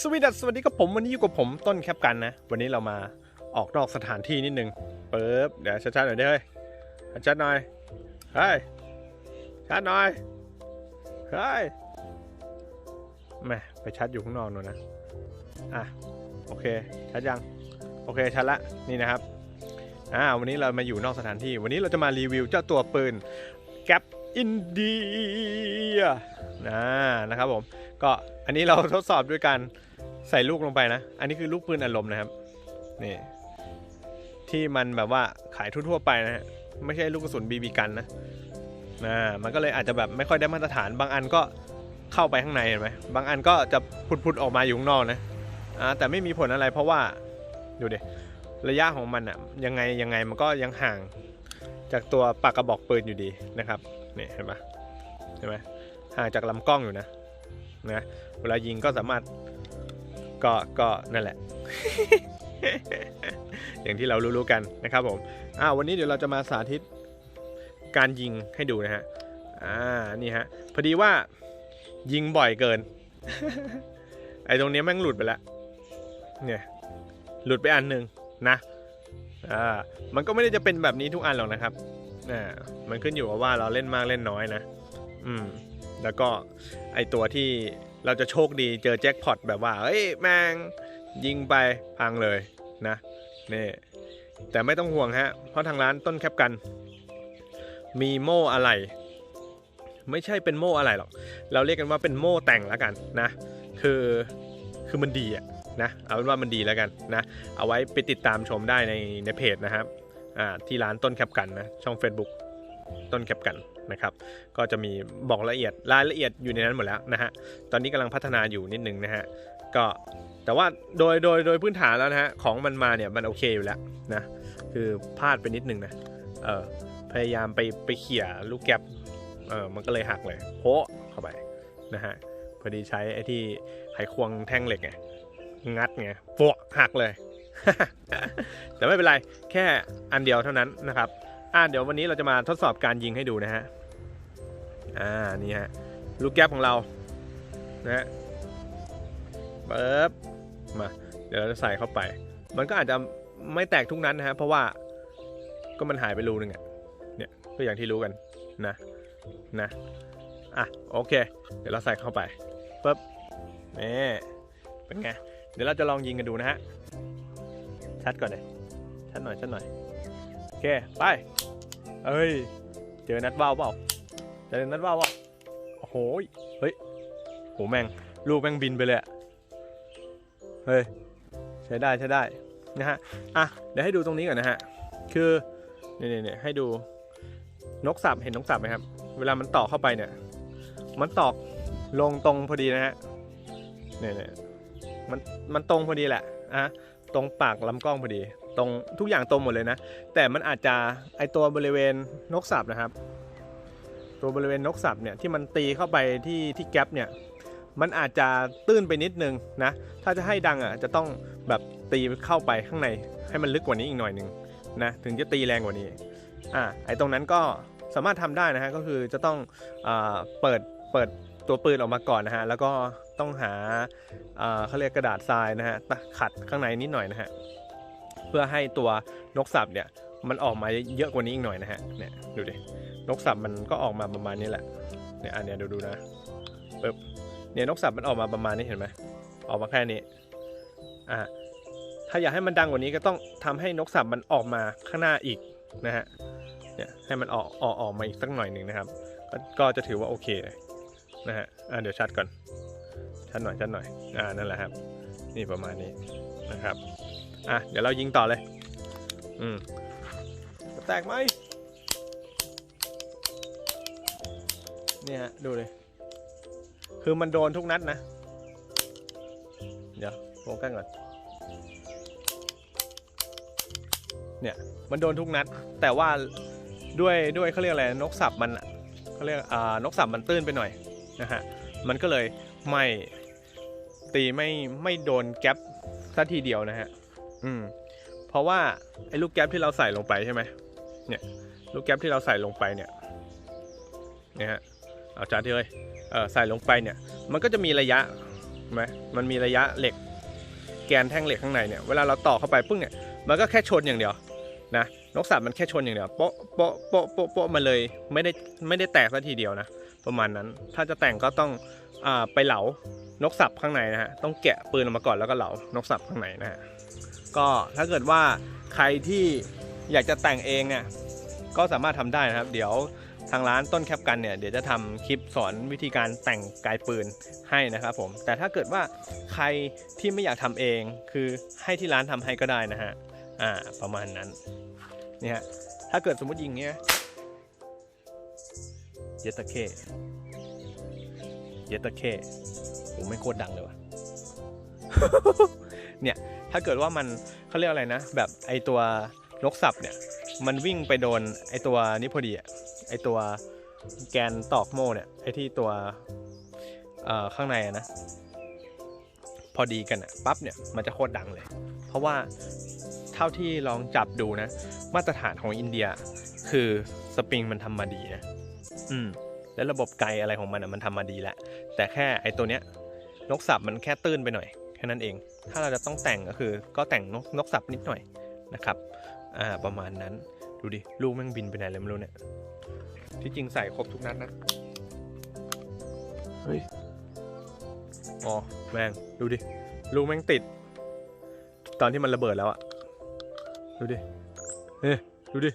สวัสดีสวัสดีกับผมวันนี้อยู่กับผมต้นแคปกันนะ วันนี้เรามาออกนอกสถานที่นิดนึงเปิบเดี๋ยวชัดๆหน่อยไดิเฮ้ยชัดหน่อยเฮ้ยชัดหน่อยเฮ้ยแม่ไปชัดอยู่ข้างนอกนู่นนะอะโอเคชัดยังโอเคชัดละนี่นะครับอ่าวันนี้เรามาอยู่นอกสถานที่ วันนี้เราจะมารีวิวเจ้าตัวปืนแกปอินเดียนะนะครับผมก็อันนี้เราทดสอบด้วยการ ใส่ลูกลงไปนะ อันนี้คือลูกปืนอารมณ์นะครับ นี่ ที่มันแบบว่าขายทั่วๆไปนะฮะ ไม่ใช่ลูกกระสุนบีบีกันนะนะมันก็เลยอาจจะแบบไม่ค่อยได้มาตรฐาน บางอันก็เข้าไปข้างในเห็นไหมบางอันก็จะพุดๆออกมาอยู่ข้างนอกนะอ่าแต่ไม่มีผลอะไรเพราะว่าดูดิระยะของมันอะยังไงยังไงมันก็ยังห่างจากตัวปากกระบอกปืนอยู่ดีนะครับนี่เห็นปะเห็นไหมห่างจากลำกล้องอยู่นะนะเวลายิงก็สามารถ ก็ก็นั่นแหละ อย่างที่เรารู้ๆกันนะครับผมอ่าวันนี้เดี๋ยวเราจะมาสาธิตการยิงให้ดูนะฮะอ่านี่ฮะพอดีว่ายิงบ่อยเกิน ไอ้ตรงนี้แม่งหลุดไปแล้วเนี่ยหลุดไปอันหนึ่งนะอ่ามันก็ไม่ได้จะเป็นแบบนี้ทุกอันหรอกนะครับอ่ามันขึ้นอยู่กับว่าเราเล่นมากเล่นน้อยนะ อืม แล้วก็ไอตัวที่ เราจะโชคดีเจอแจ็คพอตแบบว่าเฮ้ยแมงยิงไปพังเลยนะนี่แต่ไม่ต้องห่วงฮะ เพราะทางร้านต้นแคปกัน มีโม่อะไร ไม่ใช่เป็นโม่อะไรหรอก เราเรียกกันว่าเป็นโม่แต่งแล้วกันนะ คือคือมันดีอะนะเอาเป็นว่ามันดีแล้วกันนะ เอาไว้ไปติดตามชมได้ในในเพจนะครับอ่าที่ร้านต้นแคปกันนะช่อง Facebook ต้นแคปกัน นะครับ ก็จะมีบอกละเอียดรายละเอียดอยู่ในนั้นหมดแล้วนะฮะ ตอนนี้กำลังพัฒนาอยู่นิดนึงนะฮะ ก็แต่ว่าโดยโดยโดยพื้นฐานแล้วนะฮะของมันมาเนี่ยมันโอเคอยู่แล้วนะ คือพลาดไปนิดนึงนะ เออพยายามไปไปเขี่ยลูกแก๊ปเออมันก็เลยหักเลยโพะเข้าไปนะฮะ พอดีใช้ไอ้ที่ไขควงแท่งเหล็กไง งัดไงโปะหักเลย แต่ไม่เป็นไร แค่อันเดียวเท่านั้นนะครับ อ่าเดี๋ยววันนี้เราจะมาทดสอบการยิงให้ดูนะฮะ อ่า นี่ฮะ ลูกแก๊ปของเรา นะฮะเบิบมา เดี๋ยวเราจะใส่เข้าไป มันก็อาจจะไม่แตกทุกนั้นนะฮะ เพราะว่าก็มันหายไปรูนึงอะเนี่ยก็อย่างที่รู้กันนะ นะ อะ โอเค เดี๋ยวเราใส่เข้าไปปึ๊บนี่เป็นไง เดี๋ยวเราจะลองยิงกันดูนะฮะ ชัดก่อนเลย ชัดหน่อย ชัดหน่อย โอเค ไป เอ้ย เจอนัดว่าวเปล่าเจอนัดว่าวเปล่าโอ้โหเฮ้ยโหแม่งลูกแม่งบินไปเลยเฮ้ยใช้ได้ใช้ได้นะฮะอะเดี๋ยวให้ดูตรงนี้ก่อนนะฮะคือเนี่ยเนี่ยให้ดูนกสับเห็นนกสับไหมครับ เวลามันตอกเข้าไปเนี่ย มันตอกลงตรงพอดีนะฮะเนี่ยเนี่ยมันมันตรงพอดีแหละอะตรงปากลำกล้องพอดี ตรงทุกอย่างตรงหมดเลยนะ แต่มันอาจจะไอตัวบริเวณนกสับนะครับ ตัวบริเวณนกสับเนี่ยที่มันตีเข้าไปที่ที่แก๊ปเนี่ยมันอาจจะตื้นไปนิดนึงนะ ถ้าจะให้ดังอะจะต้องแบบตีเข้าไปข้างในให้มันลึกกว่านี้อีกหน่อยหนึ่งนะถึงจะตีแรงกว่านี้อ่าไอตรงนั้นก็สามารถทำได้นะฮะก็คือจะต้องอเปิดเปิดตัวปืนออกมาก่อนนะฮะแล้วก็ต้องหาเขาเรียกกระดาษทรายนะฮะขัดข้างในนิดหน่อยนะฮะ พื่อให้ตัวนกสับเนี่ยมันออกมาเยอะกว่านี้อีกหน่อยนะฮะเนี่ยดูดินกสับมันก็ออกมาประมาณนี้แหละเนี่ยอันเนี้ยดูดูนะปึ๊บเนี่ยนกสับมันออกมาประมาณนี้เห็นไหมออกมาแค่นี้อ่าถ้าอยากให้มันดังกว่านี้ก็ต้องทำให้นกสับมันออกมาข้างหน้าอีกนะฮะเนี่ยให้มันออกออกออกมาอีกสักหน่อยหนึ่งนะครับก็ก็จะถือว่าโอเคเลยนะฮะอ่าเดี๋ยวชัดก่อนชัดหน่อยชัดหน่อยอ่านั่นแหละครับ นี่ประมาณนี้นะครับ อะเดี๋ยวเรายิงต่อเลย อืมแตกไหมเนี่ยดูเลย คือมันโดนทุกนัดนะ เดี๋ยวโฟกัสก่อน เนี่ยมันโดนทุกนัด แต่ว่าด้วยด้วยเขาเรียกอะไรนกสับมันเขาเรียกอ่านกสับมันตื้นไปหน่อยนะฮะ มันก็เลยไม่ตีไม่ไม่โดนแก๊ปสัทีเดียวนะฮะ อืม เพราะว่าไอ้ลูกแก๊ปที่เราใส่ลงไปใช่ไหมเนี่ย ลูกแก๊ปที่เราใส่ลงไปเนี่ยนี่ยฮะเอาจานที่เลยเออใส่ลงไปเนี่ย มันก็จะมีระยะเห็นไหมมันมีระยะเหล็ก แกนแท่งเหล็กข้างในเนี่ย เวลาเราต่อเข้าไปปึ้งเนี่ย มันก็แค่ชนอย่างเดียวนะนกสับมันแค่ชนอย่างเดียวโป๊ะโป๊ะโป๊ะโป๊ะโป๊ะมาเลยไม่ได้ไม่ได้แตกซะทีเดียวนะประมาณนั้น ถ้าจะแต่งก็ต้องอ่าไปเหลานกสับข้างในนะฮะต้องแกะปืนออกมาก่อนแล้วก็เหลานกสับข้างในนะฮะ ก็ถ้าเกิดว่าใครที่อยากจะแต่งเองเนี่ยก็สามารถทำได้นะครับ เดี๋ยวทางร้านต้นแคปกันเนี่ยเดี๋ยวจะทำคลิปสอนวิธีการแต่งกายปืนให้นะครับผมแต่ถ้าเกิดว่าใครที่ไม่อยากทำเองคือให้ที่ร้านทำให้ก็ได้นะฮะอ่าประมาณนั้นนี่ฮะถ้าเกิดสมมติยิงเนี้ยเยตาเคเยตาเคโอ้ไม่โคตรดังเลยว่ะเนี่ย ถ้าเกิดว่ามันเขาเรียกอะไรนะ แบบไอตัวนกสับเนี่ย มันวิ่งไปโดนไอตัวนี้พอดีอะไอตัวแกนตอกโม่เนี่ย ไอที่ตัวข้างในนะ พอดีกันอะปั๊บเนี่ย มันจะโคตรดังเลย เพราะว่าเท่าที่ลองจับดูนะ มาตรฐานของอินเดีย คือสปริงมันทำมาดีนะ อืม แล้วระบบไกลอะไรของมันอะมันทำมาดีแล้วแต่แค่ไอตัวเนี้ยนกสับมันแค่ตื้นไปหน่อย แค่นั้นเอง ถ้าเราจะต้องแต่งก็คือ ก็แต่งนกนกสับนิดหน่อยนะครับอ่าประมาณนั้นดูดิลูกแม่งบินไปไหนเลยไม่รู้เนี่ยที่จริงใส่ครบทุกนัดนะเฮ้ยอ๋อแม่งดูดิลูกแม่งติด ตอนที่มันระเบิดแล้วอะดูดิเฮ้ยดูดิ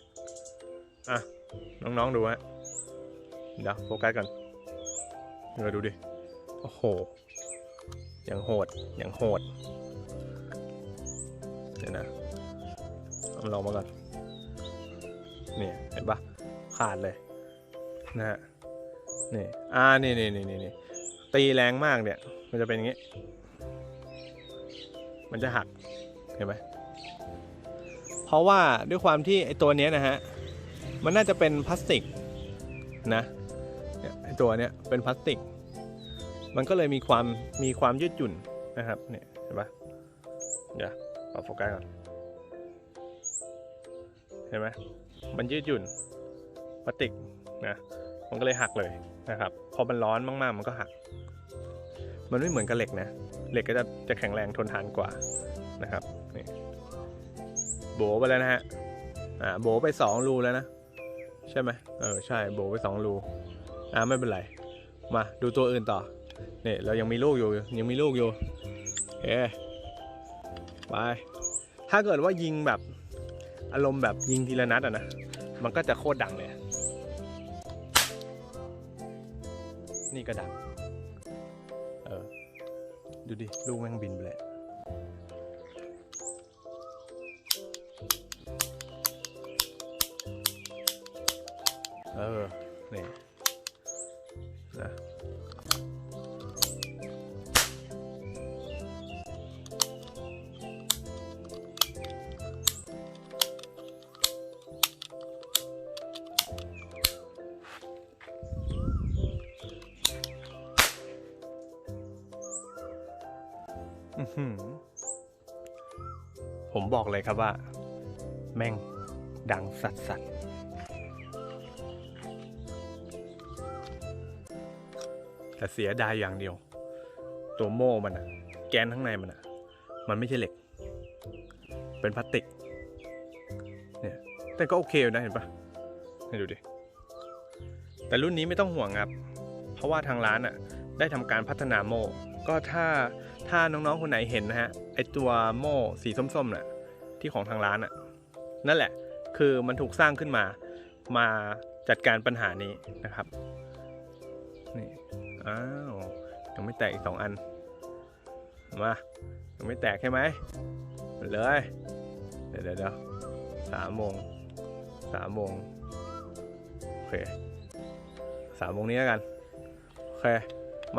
อะน้องๆดูฮะเดี๋ยวโฟกัสก่อนเออดูดิ โอ้โห อย่างโหดอย่างโหดเดี๋ยวนะเอามันลองมาก่อนนี่เห็นปะขาดเลยนะฮะนี่อ่านี่นี่นี่นี่นี่ตีแรงมากเนี่ย มันจะเป็นอย่างงี้ มันจะหักเห็นไหมเพราะว่าด้วยความที่ไอตัวเนี้ยนะฮะมันน่าจะเป็นพลาสติกนะไอตัวเนี้ยเป็นพลาสติก มันก็เลยมีความมีความยืดหยุ่นนะครับเนี่ยเห็นปะเดี๋ยวปรับโฟกัสก่อนเห็นไหมมันยืดหยุ่นพลาสติกนะมันก็เลยหักเลยนะครับพอมันร้อนมากๆ มันก็หัก มันไม่เหมือนกับเหล็กนะเหล็กก็จะจะแข็งแรงทนทานกว่านะครับนี่โบไปแล้วนะฮะอ่าโบไปสองรูแล้วนะใช่ไหมเออใช่โบไปสองรูอ่าไม่เป็นไร มาดูตัวอื่นต่อ นี่เรายังมีลูกอยู่ยังมีลูกอยู่เอไปถ้าเกิดว่ายิงแบบอารมณ์แบบยิงทีละนัดอะนะมันก็จะโคตรดังเลย นี่ก็ดังเออ ดูดิ ลูกแม่งบินไปเลย บอกเลยครับว่า แม่งดังสัสสัสแต่เสียดายอย่างเดียว ตัวโม่มันอะแกนข้างในมันอะมันไม่ใช่เหล็ก เป็นพลาสติก เนี่ย แต่ก็โอเคอยู่นะเห็นปะให้ดูดิ แต่รุ่นนี้ไม่ต้องห่วงครับ เพราะว่าทางร้านอะได้ทำการพัฒนาโม่ ก็ถ้าถ้าน้องๆคนไหนเห็นนะฮะ ไอตัวโม่สีส้มๆน่ะ ที่ของทางร้านอะนั่นแหละคือมันถูกสร้างขึ้นมามาจัดการปัญหานี้นะครับนี่อ้าวยังไม่แตกอีกสองอันมายังไม่แตกใช่ไหมเลยเดี๋ยวเดี๋ยวสามโมงสามโมงโอเคสามโมงนี้แล้วกันโอเค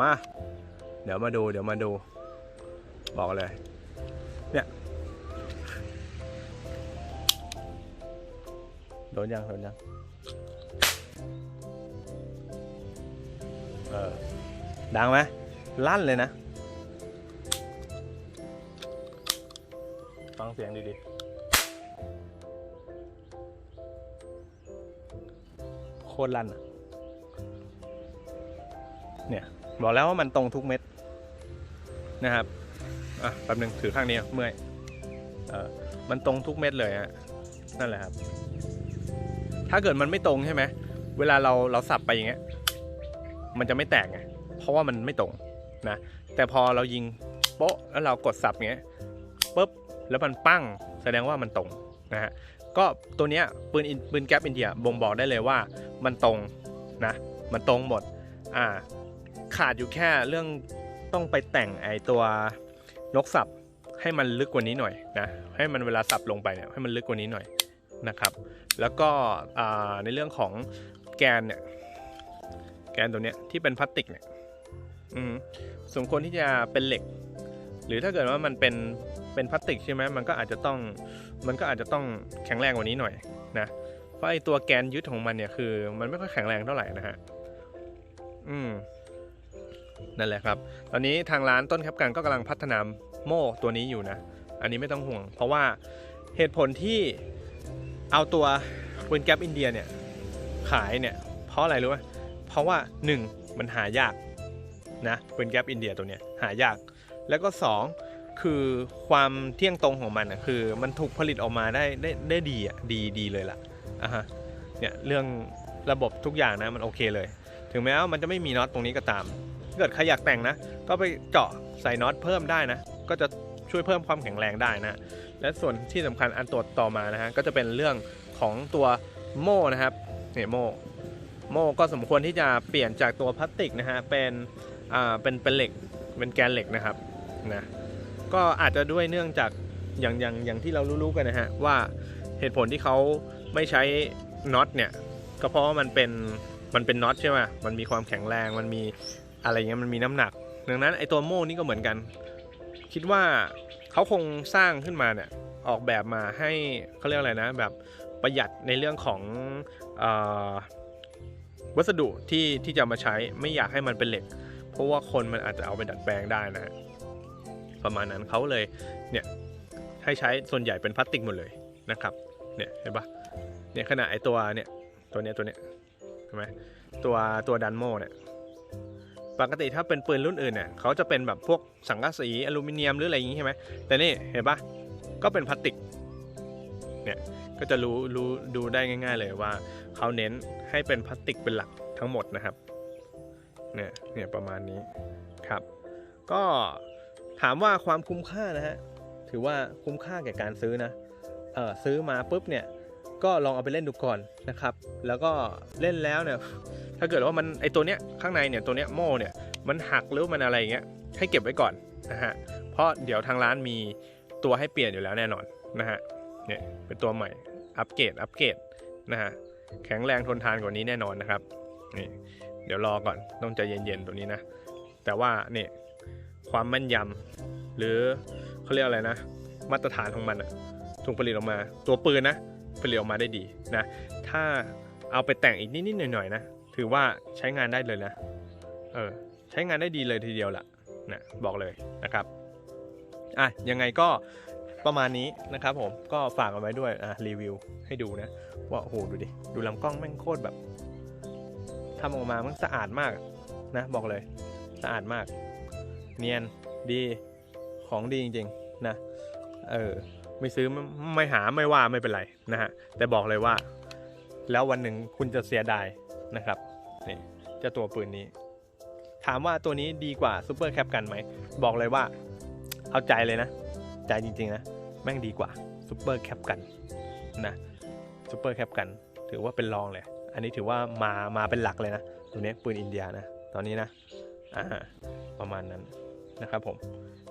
มา เดี๋ยวมาดูเดี๋ยวมาดู บอกเลย โดนยังโดนยัง เออ ดังไหมลั่นเลยนะ ฟังเสียงดีๆ โคตรลั่นอะเนี่ย บอกแล้วว่ามันตรงทุกเม็ด นะครับ อะ แป๊บนึงถือข้างนี้เมื่อย เออ มันตรงทุกเม็ดเลยฮะ นั่นแหละครับ ถ้าเกิดมันไม่ตรงใช่ไหมเวลาเราเราสับไปอย่างเงี้ย มันจะไม่แตกไงเพราะว่ามันไม่ตรงนะ แต่พอเรายิงโป๊ะแล้วเรากดสับเงี้ยปุ๊บแล้วมันปั้งแสดงว่ามันตรงนะฮะก็ตัวเนี้ยปืนปืนแก๊ปอินเดียบ่งบอกได้เลยว่ามันตรงนะมันตรงหมดอ่าขาดอยู่แค่เรื่องต้องไปแต่งไอตัวนกสับให้มันลึกกว่านี้หน่อยนะให้มันเวลาสับลงไปเนี่ยให้มันลึกกว่านี้หน่อยนะครับ แล้วก็ในเรื่องของแกนเนี่ย แกนตัวเนี้ยที่เป็นพลาสติกเนี่ยสมควรที่จะเป็นเหล็ก หรือถ้าเกิดว่ามันเป็นเป็นพลาสติกใช่ไหมมันก็อาจจะต้องมันก็อาจจะต้องแข็งแรงกว่านี้หน่อยนะเพราะไอตัวแกนยึดของมันเนี่ยคือ มันไม่ค่อยแข็งแรงเท่าไหร่นะฮะอืมนั่นแหละครับ ตอนนี้ทางร้านต้นครับกันก็กำลังพัฒนาโม่ตัวนี้อยู่นะ อันนี้ไม่ต้องห่วง เพราะว่าเหตุผลที่ เอาตัวปืนแกปอินเดียเนี่ยขายเนี่ยเพราะอะไรรู้ไหมเพราะว่า 1. มันหายากนะปืนแกปอินเดียตัวเนี้ยหายาก แล้วก็ 2 คือความเที่ยงตรงของมันนะคือมันถูกผลิตออกมาได้ได้ได้ดีอะดีดีเลยล่ะอะฮะเนี่ยเรื่องระบบทุกอย่างนะมันโอเคเลย ถึงแม้ว่ามันจะไม่มีน็อตตรงนี้ก็ตาม เกิดใครอยากแต่งนะ ก็ไปเจาะใส่น็อตเพิ่มได้นะ ก็จะ ช่วยเพิ่มความแข็งแรงได้นะ และส่วนที่สำคัญอันตัวต่อมานะฮะก็จะเป็นเรื่องของตัวโม่นะครับเนี่ยโม่โม่ก็สมควรที่จะเปลี่ยนจากตัวพลาสติกนะฮะเป็นอ่าเป็นเป็นเหล็กเป็นแกนเหล็กนะครับนะก็อาจจะด้วยเนื่องจากอย่างอย่างอย่างที่เรารู้ๆกันนะฮะว่าเหตุผลที่เขาไม่ใช้น็อตเนี่ยก็เพราะว่ามันเป็นมันเป็นน็อตใช่ไหมมันมีความแข็งแรงมันมีอะไรเงี้ยมันมีน้ำหนัก ดังนั้นไอตัวโม่นี่ก็เหมือนกัน คิดว่าเขาคงสร้างขึ้นมาเนี่ยออกแบบมาให้เขาเรียกอะไรนะ แบบประหยัดในเรื่องของอวัสดุที่ที่จะมาใช้ไม่อยากให้มันเป็นเหล็ก เพราะว่าคนมันอาจจะเอาไปดัดแปลงได้นะ ประมาณนั้นเขาเลยเนี่ยให้ใช้ส่วนใหญ่เป็นพลาสติกหมดเลยนะครับเนี่ยเห็นปะเนี่ยขนาดไอตัวเนี่ยตัวเนี้ยตัวเนี้ยเห็นไหมตัวตัวดันโมเนี่ย ปกติถ้าเป็นปืนรุ่นอื่นเนี่ยเขาจะเป็นแบบพวกสังกะสีอลูมิเนียมหรืออะไรอย่างงี้ใช่ไหมแต่นี่เห็นปะก็เป็นพลาสติกเนี่ยก็จะรู้รู้ดูได้ง่าย ๆ เลยว่าเขาเน้นให้เป็นพลาสติกเป็นหลักทั้งหมดนะครับเนี่ยเนี่ยประมาณนี้ครับ ก็ถามว่าความคุ้มค่านะฮะถือว่าคุ้มค่าแก่การซื้อนะเออซื้อมาปุ๊บเนี่ยก็ลองเอาไปเล่นดูก่อนนะครับ แล้วก็เล่นแล้วเนี่ย ถ้าเกิดว่ามันไอตัวเนี้ยข้างในเนี่ยตัวเนี้ยโม่เนี่ยมันหักหรือมันอะไรเงี้ยให้เก็บไว้ก่อนนะฮะเพราะเดี๋ยวทางร้านมีตัวให้เปลี่ยนอยู่แล้วแน่นอนนะฮะเนี่ยเป็นตัวใหม่อัปเกรดอัปเกรดนะฮะแข็งแรงทนทานกว่านี้แน่นอนนะครับนี่เดี๋ยวรอก่อนต้องใจเย็นๆตัวนี้นะ แต่ว่าเนี่ยความแม่นยำหรือเขาเรียกอะไรนะ มาตรฐานของมันอะถูกผลิตออกมาตัวปืนนะผลิตออกมาได้ดีนะ ถ้าเอาไปแต่งอีกนิดๆหน่อยๆนะ ถือว่าใช้งานได้เลยนะ เออ ใช้งานได้ดีเลยทีเดียวล่ะนะบอกเลยนะครับ อะ ยังไงก็ประมาณนี้นะครับผม ก็ฝากเอาไว้ด้วย อะ รีวิวให้ดูนะ ว่า โอ้โห ดูดิ ดูลำกล้องแม่งโคตรแบบทำออกมามันสะอาดมากนะ บอกเลย สะอาดมาก เนียน ดี ของดีจริงๆ นะ เออ ไม่ซื้อไม่ไม่หาไม่ว่าไม่เป็นไรนะฮะ แต่บอกเลยว่า แล้ววันหนึ่งคุณจะเสียดายนะครับ นี่จ้าตัวปืนนี้ ถามว่าตัวนี้ดีกว่าซูเปอร์แคปกันไหม บอกเลยว่า เอาใจเลยนะ ใจจริง ๆ นะ แม่งดีกว่าซูเปอร์แคปกันนะซูเปอร์แคปกัน ถือว่าเป็นรองเลย อันนี้ถือว่ามามาเป็นหลักเลยนะ ตัวนี้ปืนอินเดียนะ ตอนนี้นะอ่าประมาณนั้นนะครับผม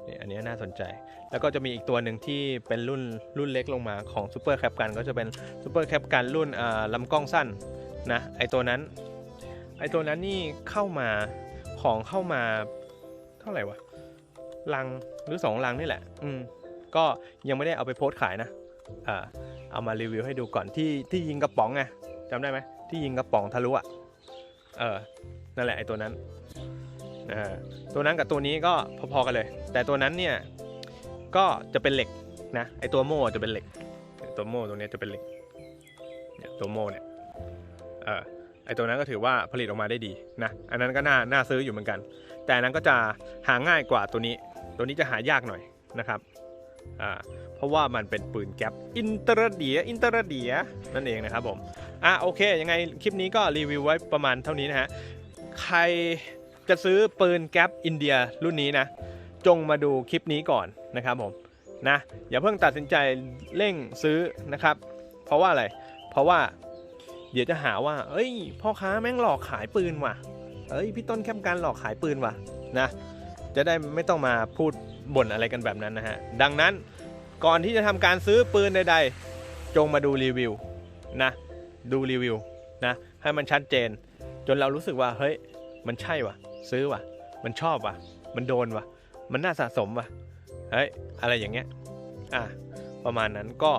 นี่อันนี้น่าสนใจ แล้วก็จะมีอีกตัวหนึ่งที่เป็นรุ่นรุ่นเล็กลงมาของซูเปอร์แคปกันก็จะเป็นซูเปอร์แคปกันรุ่นลำกล้องสั้นนะไอตัวนั้น ไอตัวนั้นนี่เข้ามาของเข้ามาเท่าไหร่วะลังหรือสองลังนี่แหละ อืม ก็ยังไม่ได้เอาไปโพสต์ขายนะอ่าเอามารีวิวให้ดูก่อนที่ที่ยิงกระป๋องไงจำได้ไหมที่ยิงกระป๋องทะลุอะเออนั่นแหละไอตัวนั้นเออตัวนั้นกับตัวนี้ก็พอๆกันเลย แต่ตัวนั้นเนี่ยก็จะเป็นเหล็กนะไอตัวโม่จะเป็นเหล็ก ตัวโม่ตัวนี้จะเป็นเหล็กเนี่ยตัวโม่เนี่ยเออ อตัวนั้นก็ถือว่าผลิตออกมาได้ดีนะอันนั้นก็น่าน่าซื้ออยู่เหมือนกัน แต่นนั้นก็จะหาง่ายกว่าตัวนี้ ตัวนี้จะหายากหน่อยนะครับอ่าเพราะว่ามันเป็นปืนแก๊ปอินเตอร์เดียอินเตอร์เดียนั่นเองนะครับผมอะโอเคยังไงคลิปนี้ก็รีวิวไว้ประมาณเท่านี้นะฮะใครจะซื้อปืนแก๊ปอินเดียรุ่นนี้นะ จงมาดูคลิปนี้ก่อนนะครับผมนะอย่าเพิ่งตัดสินใจเร่งซื้อนะครับ เพราะว่าอะไร เพราะว่า เดี๋ยวจะหาว่า เอ้ย พ่อค้าแม่งหลอกขายปืนว่ะ เอ้ย พี่ต้นแคมการหลอกขายปืนว่ะ นะ จะได้ไม่ต้องมาพูดบ่นอะไรกันแบบนั้นนะฮะ ดังนั้นก่อนที่จะทำการซื้อปืนใดๆ จงมาดูรีวิวนะ ดูรีวิวนะ ให้มันชัดเจน จนเรารู้สึกว่า เฮ้ย มันใช่ว่ะ ซื้อว่ะ มันชอบว่ะ มันโดนว่ะ มันน่าสะสมว่ะ เฮ้ย อะไรอย่างเงี้ย อะ ประมาณนั้นก็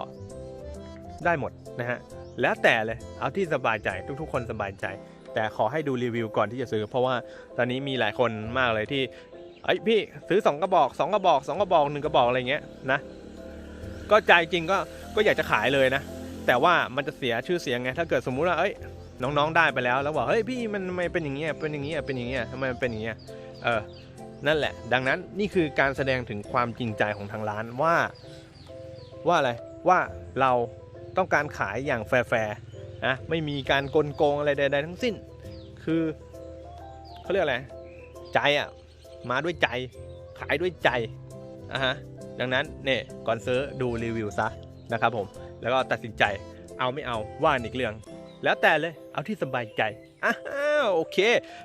ได้หมดนะฮะ แล้วแต่เลยเอาที่สบายใจทุกๆ คนสบายใจ แต่ขอให้ดูรีวิวก่อนที่จะซื้อ เพราะว่าตอนนี้มีหลายคนมากเลยที่เอ้พี่ซื้อสองกระบอกสองกระบอกสองกระบอกหนึ่งกระบอกอะไรเงี้ยนะก็ใจจริงก็ก็อยากจะขายเลยนะ แต่ว่ามันจะเสียชื่อเสียงไงถ้าเกิดสมมุติว่าเอ้ยน้องๆได้ไปแล้วแล้วบอกเฮ้ยพี่มันทำไมเป็นอย่างเงี้ยเป็นอย่างเงี้ยเป็นอย่างเงี้ยทำไมมันเป็นอย่างเงี้ยเออนั่นแหละ ดังนั้นนี่คือการแสดงถึงความจริงใจของทางร้านว่า ว่าอะไรว่าเรา ต้องการขายอย่างแฟร์ๆนะไม่มีการกลโกงอะไรใดๆทั้งสิ้น คือเขาเรียกอะไรใจอะมาด้วยใจขายด้วยใจอะฮะดังนั้นเนี่ยก่อนซื้อดูรีวิวซะนะครับผมแล้วก็ตัดสินใจเอาไม่เอาว่าอีกเรื่อง แล้วแต่เลยเอาที่สบายใจอ้าวโอเค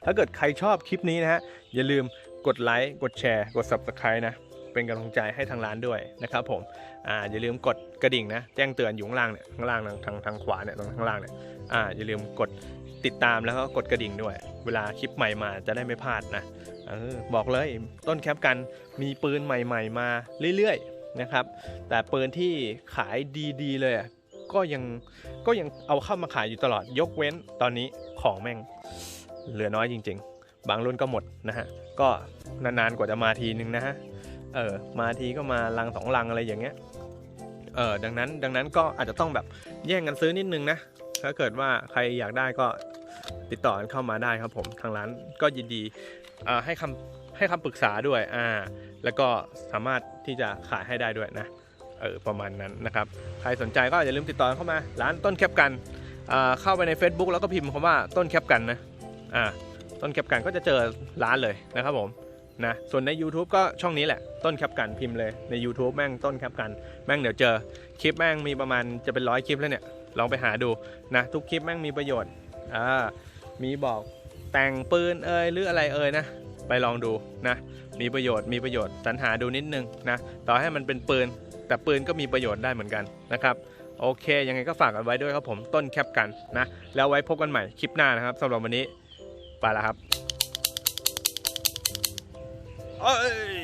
ถ้าเกิดใครชอบคลิปนี้นะฮะอย่าลืมกดไลค์กดแชร์กด subscribe นะ เป็นกำลังใจให้ทางร้านด้วยนะครับผมอ่าอย่าลืมกดกระดิ่งนะ แจ้งเตือนอยู่ข้างล่างเนี่ยข้างล่างทางทางทางขวาเนี่ยตรงข้างล่างเนี่ยอ่าอย่าลืมกดติดตามแล้วก็กดกระดิ่งด้วย เวลาคลิปใหม่มาจะได้ไม่พลาดนะออบอกเลยต้นแคปกันมีปืนใหม่ ๆ มาเรื่อยๆนะครับ แต่ปืนที่ขายดีๆเลยก็ยังก็ยังเอาเข้ามาขายอยู่ตลอดยกเว้นตอนนี้ของแม่งเหลือน้อยจริง ๆ บางรุ่นก็หมดนะฮะก็นานๆกว่าจะมาทีนึงนะฮะ เออมาทีก็มาลังสองลังอะไรอย่างเงี้ยเออดังนั้นดังนั้นก็อาจจะต้องแบบแย่งกันซื้อนิดนึงนะถ้าเกิดว่าใครอยากได้ก็ติดต่อกันเข้ามาได้ครับผมทางร้านก็ยินดีให้คำให้คำปรึกษาด้วยอ่าแล้วก็สามารถที่จะขายให้ได้ด้วยนะเออประมาณนั้นนะครับใครสนใจก็อย่าลืมติดต่อเข้ามา ร้านต้นแคปกันอ่าเข้าไปใน Facebook แล้วก็พิมพ์คำว่าต้นแคปกันนะอ่าต้นแคปกันก็จะเจอร้านเลยนะครับผม นะส่วนใน YouTube ก็ช่องนี้แหละต้นแคปกันพิมพ์เลยใน YouTube แม่งต้นแคปกัน แม่งเดี๋ยวเจอคลิปแม่งมีประมาณจะเป็นร้อยคลิปแล้วเนี่ยลองไปหาดูนะทุกคลิปแม่งมีประโยชน์อ่ามีบอกแต่งปืนเอ่ยหรืออะไรเอ่ยนะไปลองดูนะมีประโยชน์มีประโยชน์สรรหาดูนิดนึงนะต่อให้มันเป็นปืน แต่ปืนก็มีประโยชน์ได้เหมือนกันนะครับโอเคยังไงก็ฝากกันไว้ด้วยครับผมต้นแคปกันนะแล้วไว้พบกันใหม่คลิปหน้านะครับสำหรับวันนี้ไปล้วครับ เอ้ย